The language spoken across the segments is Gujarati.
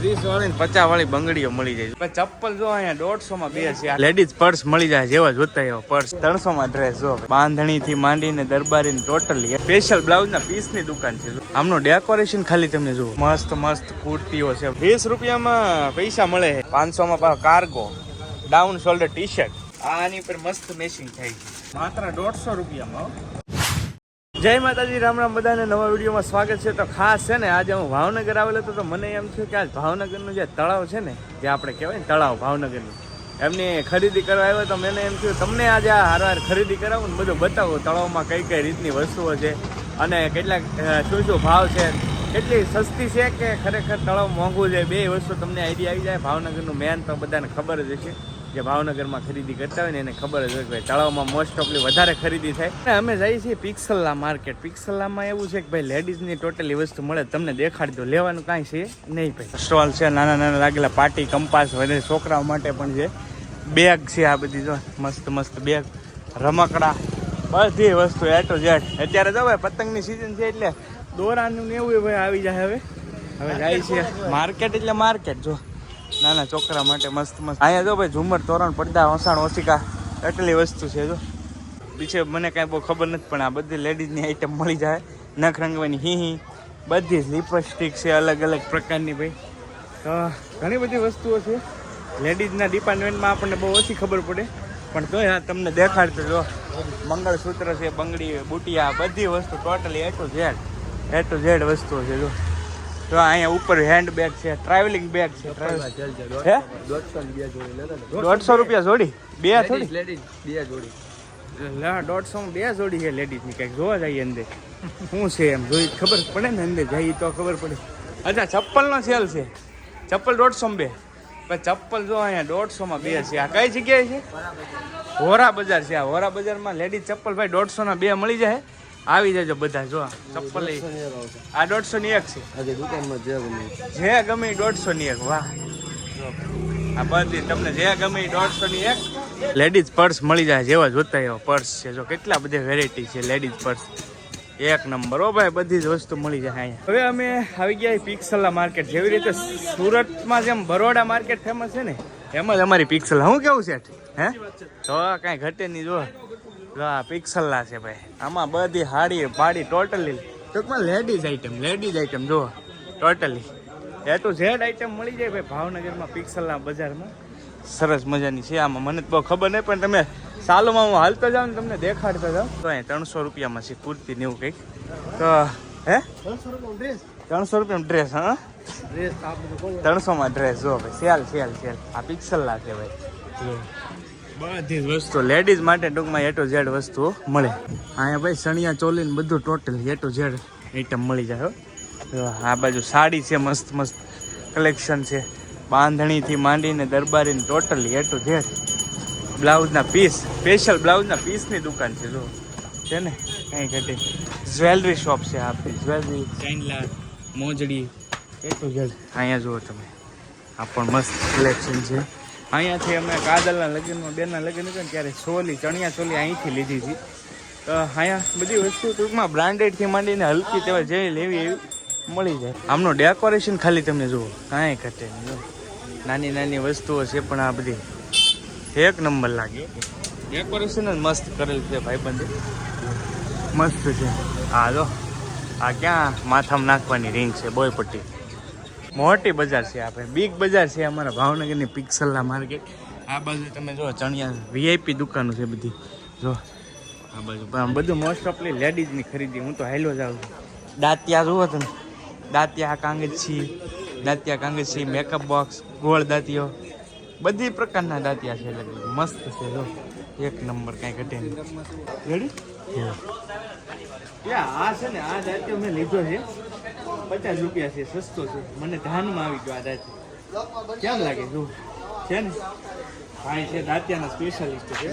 ત્રીસ વાળી પચાસ વાળી બંગડીઓ મળી જાય. ચપ્પલ જો અહીંયા દોઢસો માં બે છે. લેડીઝ પર્સ મળી જાય જેવા જોતા એવા પર્સ ત્રણસો માં ડ્રેસ જો બાંધણી થી માંડીને દરબારી ટોટલી સ્પેશિયલ બ્લાઉઝ ના પીસની દુકાન છે આમનું ડેકોરેશન ખાલી તમને જુઓ. મસ્ત મસ્ત કુર્તીઓ છે. વીસ રૂપિયામાં પૈસા મળે છે. પાંચસો માં cargo down shoulder T shirt આની પર મસ્ત મેચિંગ થાય છે. માત્ર દોઢસો રૂપિયામાં હો. જય માતાજી, રામ રામ બધાને નવા વિડીયોમાં સ્વાગત છે. તો ખાસ છે ને, આજે હું ભાવનગર આવેલો હતો, તો મને એમ થયું કે આજ ભાવનગરનું જે તળાવ છે ને, જે આપણે કહેવાય ને તળાવ, ભાવનગરનું, એમની ખરીદી કરવા આવ્યો તો મને એમ થયું, તમને આજે આ હારવાર ખરીદી કરાવું ને બધું બતાવું, તળાવમાં કઈ કઈ રીતની વસ્તુઓ છે અને કેટલાક શું શું ભાવ છે, કેટલી સસ્તી છે કે ખરેખર તળાવ મોંઘું છે, બે વસ્તુ તમને આઈડિયા આવી જાય, ભાવનગરનું મેન તો બધાને ખબર જ હશે. જે ભાવનગરમાં ખરીદી કરતા હોય ને એને ખબર જ હોય કે તળાવમાં મોસ્ટ ઓફલી વધારે ખરીદી થાય. અને અમે જઈએ છીએ પિક્સલ્લા માર્કેટ. પિક્સલ્લામાં એવું છે કે ભાઈ લેડીઝની ટોટલી વસ્તુ મળે તમને દેખાડી દો. લેવાનું કાંઈ છે નહીં ભાઈ. સ્ટોલ છે નાના નાના લાગેલા પાટી કંપાસ વધારે છોકરાઓ માટે પણ છે. બેગ છે આ બધી જો મસ્ત મસ્ત બેગ. રમકડા બધી વસ્તુ એ ટુ ઝેડ અત્યારે જો ભાઈ પતંગની સિઝન છે એટલે દોરાનું ને એવું ભાઈ આવી જાય હવે. હવે જાય છે માર્કેટ એટલે માર્કેટ જો. નાના છોકરા માટે મસ્ત મસ્ત. અહીંયા જો ભાઈ ઝુમર તોરણ, પડદા, ઓસાણ ઓસિકા એટલી વસ્તુ છે જો. પીછે મને કાંઈ બહુ ખબર નથી, પણ આ બધી લેડીઝની આઈટમ મળી જાય. નખ રંગવાની, હી હી. બધી જ લિપસ્ટિક છે, અલગ અલગ પ્રકારની ભાઈ. તો ઘણી બધી વસ્તુઓ છે. લેડીઝના ડિપાર્ટમેન્ટમાં આપણને બહુ ઓછી ખબર પડે. પણ તોય આ તમને દેખાડતો જો. મંગળસૂત્ર છે, બંગડી, બુટિયા, બધી વસ્તુ totally A to Z. A to Z વસ્તુઓ છે, જો. તો અહીંયા ઉપર હેન્ડ બેગ છે ટ્રાવેલિંગ બેગ છે હે? દોઢસો રૂપિયા જોડી? બે થોડી ના દોઢસો બે જોડી છે લેડીઝની જોવા જઈએ અંદર. શું છે એમ? જોઈ ખબર પડે ને અંદર જઈએ તો ખબર પડે. અચ્છા ચપ્પલ સેલ છે. ચપ્પલ દોઢસો બે. પણ ચપ્પલ જો અહીંયા દોઢસોમાં બે છે. આ કઈ જગ્યાએ છે? હોરા બજાર છે. આ હોરા બજારમાં લેડીઝ ચપ્પલ ભાઈ દોઢસો ના બે મળી જાય. આવી જજો બધા જો ચપ્પલ આ દોઢસો ની એક છે. દુકાનમાં જે ગમે. જે ગમે દોઢસો ની એક વાહ. આ બધી તમને જે ગમે દોઢસો ની એક. લેડીઝ પર્સ મળી જાય જેવા જોતા એવા પર્સ છે. જો કેટલા બધી વેરાયટી છે લેડીઝ પર્સ એક નંબર ઓ ભાઈ બધી જ વસ્તુ મળી જાય અહીંયા. હવે અમે આવી ગયા પિક્સલના માર્કેટ જેવી રીતે સુરતમાં જેમ બરોડા માર્કેટ ફેમસ છે ને એમ જ અમારી પિક્સલ. હું કેવું છે હે? તો કાંઈ ઘટે નહીં જો. આ પિક્સલના છે ભાઈ. આમાં બધી હાડી પાડી ટોટલી ટૂંકમાં લેડીઝ આઈટમ લેડીઝ આઈટમ જો totally A to Z item મળી જાય ભાઈ ભાવનગરમાં પિક્સલના બજારમાં. સરસ મજાની છે આમાં મને તો બહુ ખબર નહીં પણ તમે સાલોમાં હું હાલતો જાઉં ને તમને દેખાડતો જાઉં. તો અહીં ત્રણસો રૂપિયામાં છે કુર્તી ને એવું કંઈક. તો હે? ત્રણસો રૂપિયામાં ડ્રેસ હા? ત્રણસોમાં ડ્રેસ જો ભાઈ સેલ સેલ સેલ આ પિક્સલ છે ભાઈ. બધી જ વસ્તુ. લેડીઝ માટે ટૂંકમાં એ ઝેડ વસ્તુઓ મળે. અહીંયા ભાઈ સણિયા ચોલી ને બધું total A to Z item મળી જાય આ બાજુ સાડી છે મસ્ત મસ્ત. કલેક્શન છે. બાંધણીથી માંડીને દરબારીને ટોટલી એ ઝેડ બ્લાઉઝના પીસ સ્પેશિયલ બ્લાઉઝના પીસની દુકાન છે જો છે ને? કંઈ ઘટે. જ્વેલરી શોપ છે આપણી જ્વેલરી ચાઇનલા મોજડી. એ ટુ ઝેડ અહીંયા જુઓ તમે. આ પણ મસ્ત કલેક્શન છે. અહીંયાથી અમે કાદલના લગ્નમાં, બેનના લગ્ન હતા ને ત્યારે ચોલી ચણિયા ચોલી અહીંથી લીધી હતી. તો અહીંયા બધી વસ્તુ ટૂંકમાં બ્રાન્ડેડથી માંડીને હલકી તેવા જે લેવી એવી મળી જાય. આમનું ડેકોરેશન ખાલી તમે જુઓ, કાંઈ ઘટે નાની નાની વસ્તુઓ છે પણ આ બધી. એક નંબર લાગે. ડેકોરેશન જ મસ્ત કરેલ છે ભાઈબંધે. મસ્ત છે. હા જો, આ ક્યાં માથામાં નાખવાની રીંગ છે, બોયપટ્ટી. મોટી બજાર છે આપણે બિગ બજાર છે અમારા ભાવનગરની પિક્સલના માર્કેટ. આ બાજુ તમે જો ચણિયા વીઆઈપી દુકાનો છે બધી. જો આ બાજુ. પણ બધું મોસ્ટ ઓફલી લેડીઝની ખરીદી. હું તો હાઈલો જાઉં છું દાંતિયા જુઓ તમે. દાંતિયા કાંગછી દાંતિયા કાંગેછી મેકઅપ બોક્સ ગોળ દાંતિયો. બધી પ્રકારના દાંતિયા છે એટલે મસ્ત છે જો એક નંબર કાંઈ ઘટે નહીં. રેડી આ છે ને આ દાંતિયો મેં લીધો છે. પચાસ રૂપિયા છે સસ્તો છે. મને ધ્યાનમાં આવી ગયો આ કેમ લાગે? જો છે ને? ભાઈ છે દાંતિયાના સ્પેશિયાલિસ્ટ છે.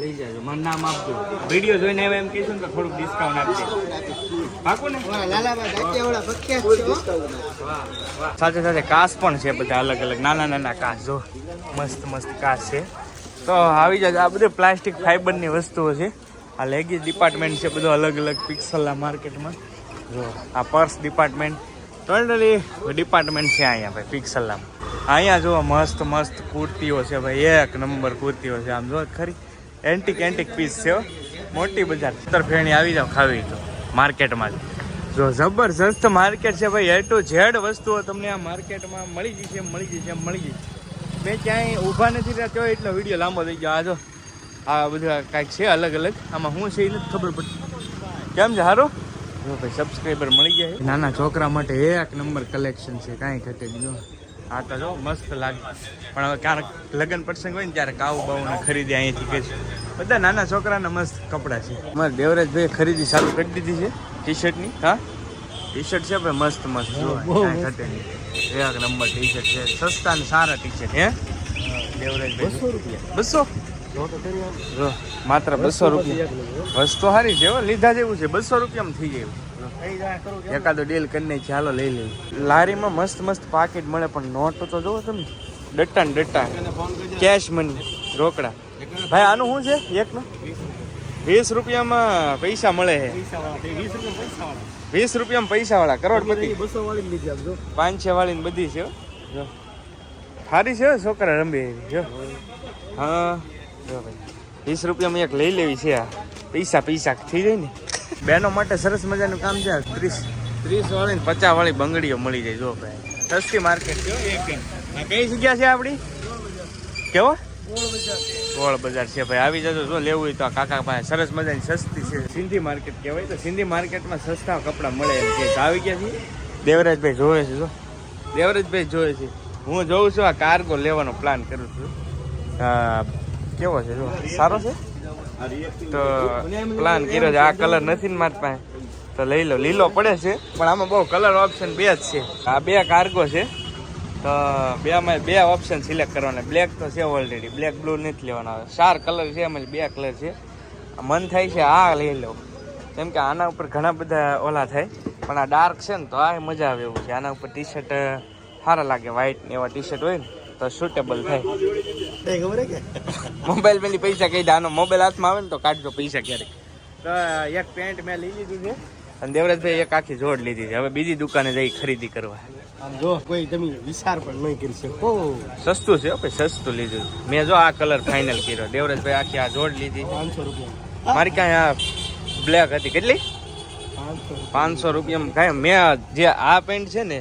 લઈ જાજો મને નામ આપજો. વીડિયો જોઈને આવ્યા એમ કહીશું ને તો થોડુંક ડિસ્કાઉન્ટ આપજો. પાકું ને? સાથે સાથે કાસ પણ છે બધા અલગ અલગ નાના નાના કાસ જો. મસ્ત મસ્ત કાસ છે. તો આવી જાય આ બધું પ્લાસ્ટિક ફાઈબરની વસ્તુઓ છે. આ લેગીજ ડિપાર્ટમેન્ટ છે બધું અલગ અલગ પિક્સલના માર્કેટમાં જો, આ પર્સ ડિપાર્ટમેન્ટ, ટોટલી ડિપાર્ટમેન્ટ છે અહીંયા ભાઈ, પિક્સલના. અહીંયા જુઓ, મસ્ત મસ્ત કુર્તીઓ છે ભાઈ, એક નંબર કુર્તીઓ છે. આમ જો, ખરી એન્ટિક એન્ટિક પીસ છે મોટી બજાર. તરફેણી ફેણી આવી જાવ ખાવી તો માર્કેટમાં જ. જો, જબરજસ્ત માર્કેટ છે ભાઈ એ ટુ ઝેડ વસ્તુઓ તમને આ માર્કેટમાં મળી ગઈ છે, મળી ગઈ છે, મળી ગઈ મેં ક્યાંય ઊભા નથી રહ્યા એટલો વીડિયો લાંબો થઈ ગયો. આ જો, આ બધા કાંઈક છે અલગ અલગ આમાં શું છે એ નથી ખબર પડતી. કેમ છે સારું જો ભાઈ સબસ્ક્રાઈબર મળી ગયા નાના છોકરા માટે એક નંબર કલેક્શન છે કાંઈ ઘટે જો. આ તો જો મસ્ત લાગે. પણ હવે ક્યારેક લગ્ન પ્રસંગ હોય ને ત્યારે કાવ બાવને ખરીદી અહીંયાથી કરીશું બધા નાના છોકરાના મસ્ત કપડાં છે. અમારે દેવરાજભાઈ ખરીદી ચાલુ કરી દીધી છે ટી શર્ટની હા? ટી શર્ટ છે ભાઈ મસ્ત મસ્ત. જો કાંઈ ઘટે નહીં. એક નંબર ટી શર્ટ છે. સસ્તા ને સારા ટી શર્ટ હે દેવરાજભાઈ. બસો રૂપિયા. બસો? જો માત્ર બસો રૂપિયા. વસ્તુ સારી છે હો. લીધા જેવું છે બસો રૂપિયામાં થઈ જાય? એકાદો ડીલ કરીને ચાલો લઈ લે લારીમાં મસ્ત મસ્ત પાકીટ મળે પણ નોટ તો જોવો તમે. ડટ્ટા ને ડટ્ટા. કેશ મની રોકડા. ભાઈ આનું શું છે? એકનું? વીસ રૂપિયામાં પૈસા મળે છે. વીસ. રૂપિયામાં પૈસા વાળા કરોડપતિ. બસો વાળી જ લીધી પાંચ છ વાળી બધી છે જો. સારી છે છોકરા રમે જો. હા. જો ભાઈ, વીસ રૂપિયામાં એક લઈ લેવી છે આ. પૈસા પૈસા થઈ જાય ને. બેનો માટે સરસ મજાનું કામ છે ત્રીસ ત્રીસ વાળી ને પચાસ વાળી બંગડીઓ મળી જાય, જો ભાઈ. સસ્તી માર્કેટ છે. કઈ જગ્યા છે આપણી? કેવો? ગોળ બજાર છે ભાઈ. આવી જજો, જો લેવું હોય તો આ કાકા પાસે સરસ મજાની સસ્તી છે. સિંધી માર્કેટ કહેવાય તો સિંધી માર્કેટમાં સસ્તા કપડાં મળે એમ કે આવી ગયા છે દેવરાજભાઈ જોવે છે, જો. દેવરાજભાઈ જોવે છે. હું જોઉં છું આ કાર્ગો લેવાનો પ્લાન કરું છું. આ કેવો છે, જો, સારો છે? તો પ્લાન કર્યો છે, આ કલર નથી ને મારી પાસે. તો લઈ લો, લીલો પડે છે, પણ આમાં બહુ કલર ઓપ્શન બે જ છે. આ બે કાર્ગો છે. તો બેમાં બે ઓપ્શન સિલેક્ટ કરવાના. બ્લેક તો છે ઓલરેડી બ્લેક બ્લુ નથી લેવાનો આવે ચાર કલર છે, એમાં બે કલર છે. મન થાય છે, આ લઈ લો. કેમ કે આના ઉપર ઘણા બધા ઓલા થાય, પણ આ ડાર્ક છે ને તો આ મજા આવે એવું છે. આના ઉપર ટી શર્ટ સારા લાગે વ્હાઈટ ને એવા ટી શર્ટ હોય ને. તો સુટેબલ થાય. ખબર કે? મોબાઈલ પેલી પૈસા કહી દે આનો મોબાઈલ હાથમાં આવે ને તો કાઢજો પૈસા ક્યારેક. તો એક પેન્ટ મેં લઈ લીધું છે. અને દેવરાજભાઈ એક આખી જોડ લીધી છે. હવે બીજી દુકાને જઈ ખરીદી કરવા. આમ જો કોઈ તમે વિચાર પણ નહીં કરી શકો. સસ્તું છે ભાઈ સસ્તું લીધું. મેં જો આ કલર ફાઇનલ કર્યો. દેવરાજભાઈ આખી આ જોડ લીધી. પાંચસો રૂપિયા. મારી કાંઈ આ બ્લેક હતી? કેટલી? પાંચસો પાંચસો રૂપિયામાં કાંઈ મેં જે આ પેન્ટ છે ને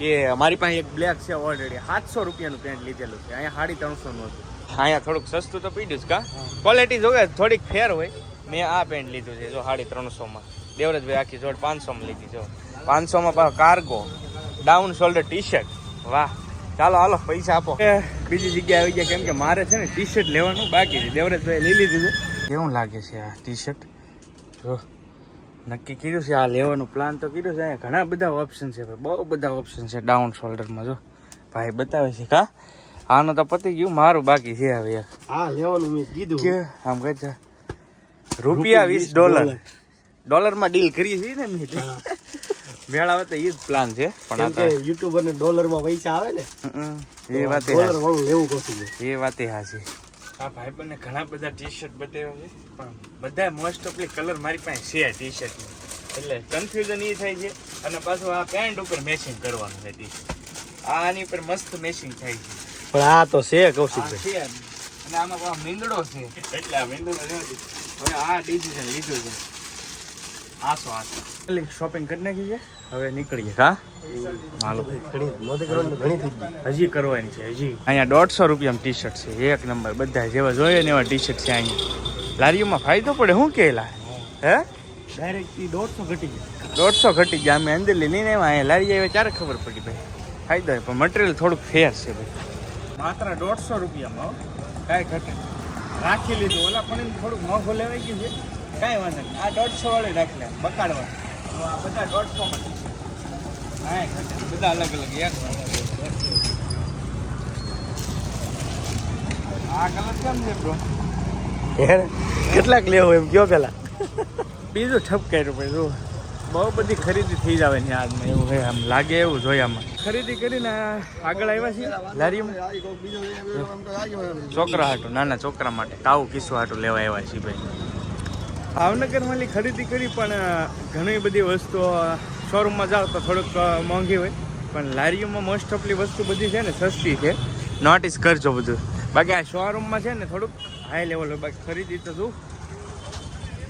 એ મારી પાસે એક બ્લેક છે ઓલરેડી સાતસો રૂપિયાનું પેન્ટ લીધેલું છે. અહીંયા સાડી ત્રણસોનું હતું. અહીંયા થોડુંક સસ્તું તો પીડ્યું છે કા? ક્વોલિટી જોવે થોડીક ફેર હોય. મેં આ પેન્ટ લીધું છે જો સાડી ત્રણસોમાં. દેવરાજભાઈ આખી જોડ પાંચસોમાં લીધી જો. પાંચસોમાં cargo down shoulder T shirt વાહ. ચાલો હાલો પૈસા આપો. બીજી જગ્યાએ આવી ગયા. કેમ કે મારે છે ને ટી શર્ટ લેવાનું બાકી છે. દેવરાજભાઈ લઈ લીધું કેવું લાગે છે આ ટી શર્ટ જો. નક્કી કર્યું છે આ લેવાનું પ્લાન તો કર્યું છે. અહીંયા ઘણા બધા ઓપ્શન છે ભાઈ. બહુ બધા ઓપ્શન છે ડાઉન શોલ્ડરમાં જો. ભાઈ બતાવે છે કા? આનો તો પતી ગયું મારું બાકી છે હવે એક હા લેવાનું મેં કીધું. કે આમ કહે છે રૂપિયા વીસ ડોલર ડોલરમાં ડીલ કરીએ છીએ ને મેં. મેળાવે તો એ જ પ્લાન છે પણ આ યુટ્યુબર ને ડોલરમાં પૈસા આવે ને એ વાત ડોલર વાળું લેવું છે. એ વાત હાચી આ ભાઈ બંને ઘણા બધા ટી શર્ટ બતાવ્યા છે પણ બધા મોસ્ટ ઓફલી કલર મારી પાસે છે ટી શર્ટ એટલે કન્ફ્યુઝન એ થાય છે અને પાછું આ પેન્ટ ઉપર મેચિંગ કરવાનું છે ટી શર્ટ આની ઉપર મસ્ત મેચિંગ થાય છે. પણ આ તો છે કૌશિક છે અને આમાં પણ મીંદડો છે. એટલે આ મીંદડો હવે આ ડિસિઝન લીધું છે. આસો આસો એટલે શોપિંગ કરી નાખી છે? હવે નીકળીએ. હા? હજી કરવાની છે હજી. અહીંયા દોઢસો રૂપિયામાં ટી શર્ટ છે એક નંબર. બધા જેવા જોઈએ ને એવા ટી શર્ટ છે અહીંયા. લારીઓમાં ફાયદો પડે શું કેલા હે? ડાયરેક્ટ દોઢસો ઘટી ગયા. દોઢસો ઘટી ગયા. અમે અંદર લઈને આવ્યા અહીંયા લારી આવ્યા ત્યારે ખબર પડી ભાઈ. ફાયદો પણ મટીરિયલ થોડુંક ફેર છે ભાઈ. માત્ર દોઢસો રૂપિયામાં. કાંઈ ઘટે રાખી લીધું. ઓલા પણ થોડુંક મોંઘું લેવાઈ ગયું છે. કાંઈ વાંધો નહીં. આ દોઢસો વાળી રાખી લે બકાડવા. તો આ બધા દોઢસોમાં કાંઈ બધા અલગ અલગ એક આ કલર કેમ છે બ્રો કેટલાક લેવો એમ? કયો પેલા? બીજું ઠપકાર્યું ભાઈ જો બહુ બધી ખરીદી થઈ જાવે ને આજમાં એવું આમ લાગે એવું જોયામાં ખરીદી કરીને આગળ આવ્યા છીએ લારીમાં. છોકરા હાટું નાના છોકરા માટે. તાવ કિસ્સો હાટું લેવા આવ્યા છીએ ભાઈ. ભાવનગરમાં ખરીદી કરી પણ ઘણી બધી વસ્તુઓ શોરૂમમાં જાઓ તો થોડુંક મોંઘી હોય. પણ લારીઓમાં મોસ્ટ ઓફલી વસ્તુ બધી છે ને સસ્તી છે. નોટિસ કરજો બધું. બાકી આ શોરૂમમાં છે ને થોડુંક હાઈ લેવલ હોય. બાકી ખરીદી તો શું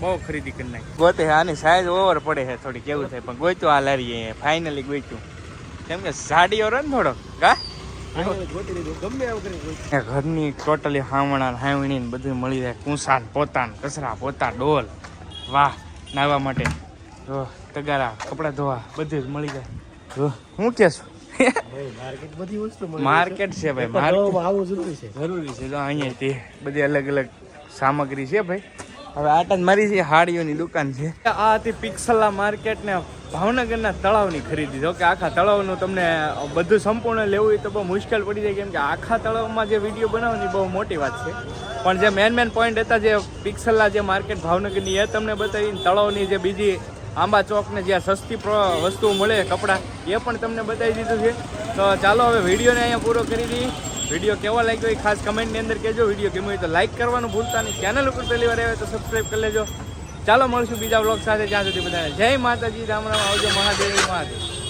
બહુ ખરીદી કરી નાખી. ગોતે આની સાઈઝ ઓવર પડે છે થોડી કેવું થાય. પણ ગોઈતું આ લારી ફાઇનલી ગોઈતું. કેમ કે સાડીઓ રહે ને થોડોક, કા? ઘરની ટોટલી હામણા હાવણી ને બધું મળી જાય. કુંસાન પોતાન કચરા પોતા ડોલ. વાહ નાવા માટે. જો તગારા કપડાં ધોવા બધું જ મળી જાય. જો હું કે છું? માર્કેટ છે ભાઈ માર્કેટ. જરૂરી છે. જરૂરી છે. જો અહીંયા તે બધી અલગ અલગ સામગ્રી છે ભાઈ. હવે આટા મારી છે હાડીઓની દુકાન છે. આ હતી પિક્સલા માર્કેટ ને ભાવનગરના તળાવની ખરીદી. જો કે આખા તળાવનું તમને બધું સંપૂર્ણ લેવું હોય તો બહુ મુશ્કેલ પડી જાય, કેમ કે આખા તળાવમાં જે વીડિયો બનાવવાની બહુ મોટી વાત છે. પણ જે મેન મેન પોઈન્ટ હતા, જે પિક્સલના જે માર્કેટ ભાવનગરની, એ તમને બતાવીને તળાવની જે બીજી આંબા ચોકને જ્યાં સસ્તી વસ્તુઓ મળે, કપડાં, એ પણ તમને બતાવી દીધું છે. તો ચાલો હવે વિડીયોને અહીંયા પૂરો કરી દઈએ. વીડિયો કેવો લાગ્યો એ ખાસ કમેન્ટની અંદર કહેજો. વીડિયો ગમ્યો હોય તો લાઇક કરવાનું ભૂલતા નહીં. ચેનલ ઉપર પહેલી વાર આવે તો સબસ્ક્રાઈબ કરી લેજો. ચાલો મળશું બીજા બ્લોગ સાથે. જ્યાં સુધી બધા જય માતાજી. રામ રામ. આવજો મહાદેવ મહાદેવ.